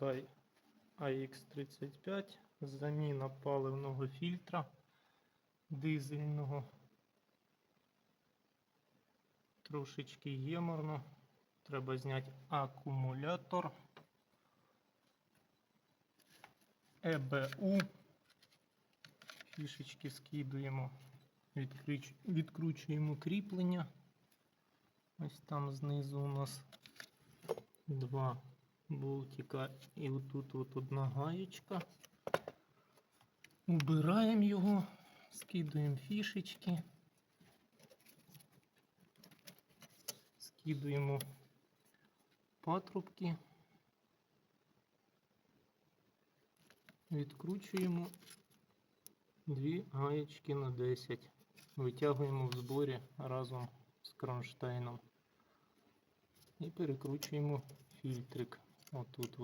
Hyundai AX35, заміна паливного фільтра дизельного. Трошечки єморно. Треба зняти акумулятор. ЕБУ. Фішечки скидуємо. Відкрич- Відкручуємо кріплення. Ось там знизу у нас два болтика і отут от одна гаєчка. Убираємо його, скидуємо фішечки. Скидуємо патрубки. Відкручуємо дві гаєчки на 10. Витягуємо в зборі разом з кронштейном. І перекручуємо фільтрик. Отут от